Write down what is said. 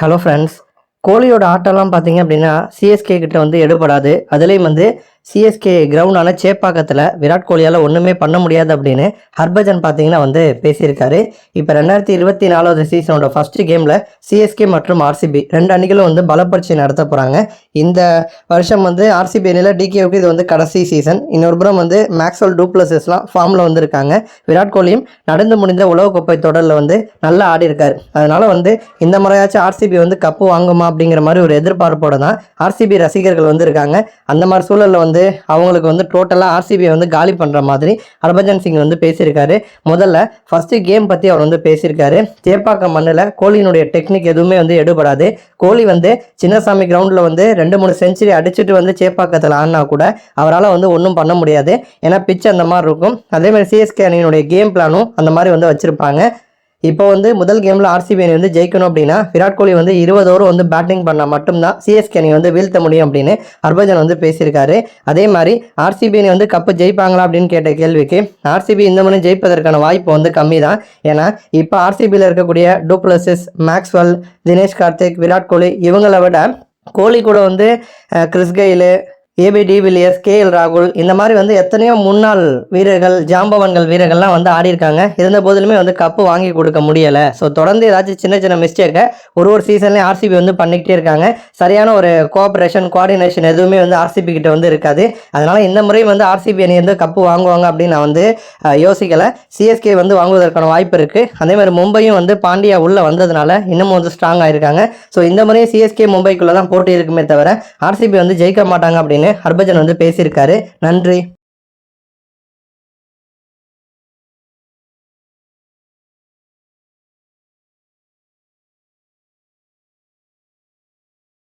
Hello friends கோலியோட ஆட்டம்லாம் பார்த்தீங்க அப்படின்னா CSK கிட்ட வந்து எடுபடாது. அதுலேயும் வந்து சிஎஸ்கே கிரவுண்டான சேப்பாக்கத்தில் விராட் கோலியால் ஒன்றுமே பண்ண முடியாது அப்படின்னு ஹர்பஜன் பார்த்தீங்கன்னா வந்து பேசியிருக்காரு. இப்போ ரெண்டாயிரத்தி இருபத்தி நாலாவது சீசனோட ஃபஸ்ட்டு கேமில் சிஎஸ்கே மற்றும் ஆர்சிபி ரெண்டு அணிகளும் வந்து பலப்பரிச்சை நடத்த போகிறாங்க இந்த வருஷம் வந்து ஆர்சிபி அணியில் டிகேவுக்கு இது வந்து கடைசி சீசன் இன்னொரு புறம் வந்து மேக்ஸ்வல் டூப்ளஸஸ்லாம் ஃபார்மில் வந்திருக்காங்க. விராட் கோலியும் நடந்து முடிந்த உலகக்கோப்பை தொடரில் வந்து நல்லா ஆடி இருக்கார். அதனால் வந்து இந்த முறையாச்சும் ஆர்சிபி வந்து கப்பு வாங்குமா அப்படிங்கிற மாதிரி ஒரு எதிர்பார்ப்போடு தான் ஆர்சிபி ரசிகர்கள் வந்து இருக்காங்க அந்த மாதிரி சூழலில் வந்து வந்து அவங்களுக்கு வந்து டோட்டலாக ஆர்சிபியை வந்து காலி பண்ணுற மாதிரி ஹர்பஜன் சிங் வந்து பேசியிருக்காரு. முதல்ல ஃபஸ்ட்டு கேம் பற்றி அவர் வந்து பேசியிருக்காரு. சேப்பாக்கம் மண்ணில் கோலியினுடைய டெக்னிக் எதுவுமே வந்து எடுபடாது. கோலி வந்து சின்னசாமி கிரவுண்டில் வந்து ரெண்டு மூணு செஞ்சுரி அடிச்சுட்டு வந்து சேப்பாக்கத்தில் ஆடினா கூட அவரால் வந்து ஒன்றும் பண்ண முடியாது. ஏன்னா பிச் அந்த மாதிரி இருக்கும். அதேமாதிரி சிஎஸ்கே அணியினுடைய கேம் பிளானும் அந்த மாதிரி வந்து வச்சுருப்பாங்க. இப்போ வந்து முதல் கேமில் ஆர்சிபி அணி வந்து ஜெயிக்கணும் அப்படின்னா விராட் கோலி வந்து இருபது ஓவர் வந்து பேட்டிங் பண்ணால் மட்டும்தான். சிஎஸ்கே அணி வந்து வீழ்த்த முடியும் அப்படின்னு ஹர்பஜன் வந்து பேசியிருக்காரு. அதே மாதிரி ஆர்சிபி அணி வந்து கப்பு ஜெயிப்பாங்களா அப்படின்னு கேட்ட கேள்விக்கு ஆர்சிபி இந்த முறை ஜெயிப்பதற்கான வாய்ப்பு வந்து கம்மி தான் ஏன்னா இப்போ ஆர்சிபியில் இருக்கக்கூடிய du Plessis Maxwell Dinesh Karthik Virat Kohli இவங்களை விட கோலி கூட வந்து Chris Gayle AB de Villiers KL ராகுல். இந்த மாதிரி வந்து எத்தனையோ முன்னாள் வீரர்கள் ஜாம்பவன்கள் வீரர்கள்லாம் வந்து ஆடியிருக்காங்க. இருந்த போதிலுமே வந்து கப்பு வாங்கி கொடுக்க முடியலை. ஸோ தொடர்ந்து ஏதாச்சும் சின்ன சின்ன மிஸ்டேக்கை ஒரு ஒரு சீசன்லேயும் ஆர்சிபி வந்து பண்ணிக்கிட்டே இருக்காங்க. சரியான ஒரு கோஆப்ரேஷன் கோஆர்டினேஷன் எதுவுமே வந்து ஆர்சிபி கிட்ட வந்து இருக்காது. அதனால இந்த முறையும் வந்து ஆர்சிபி அணி வந்து கப்பு வாங்குவாங்க அப்படின்னு நான் வந்து யோசிக்கலை. சிஎஸ்கே வந்து வாங்குவதற்கான வாய்ப்பு இருக்குது அதே மாதிரி மும்பையும் வந்து பாண்டியா உள்ளே வந்ததுனால இன்னமும் வந்து ஸ்ட்ராங் ஆகிருக்காங்க ஸோ இந்த முறையும் சிஎஸ்கே மும்பைக்குள்ளே தான் போட்டி இருக்குமே தவிர ஆர்சிபி வந்து ஜெயிக்க மாட்டாங்க அப்படின்னு ஹர்பஜன் வந்து பேசியிருக்காரு. நன்றி.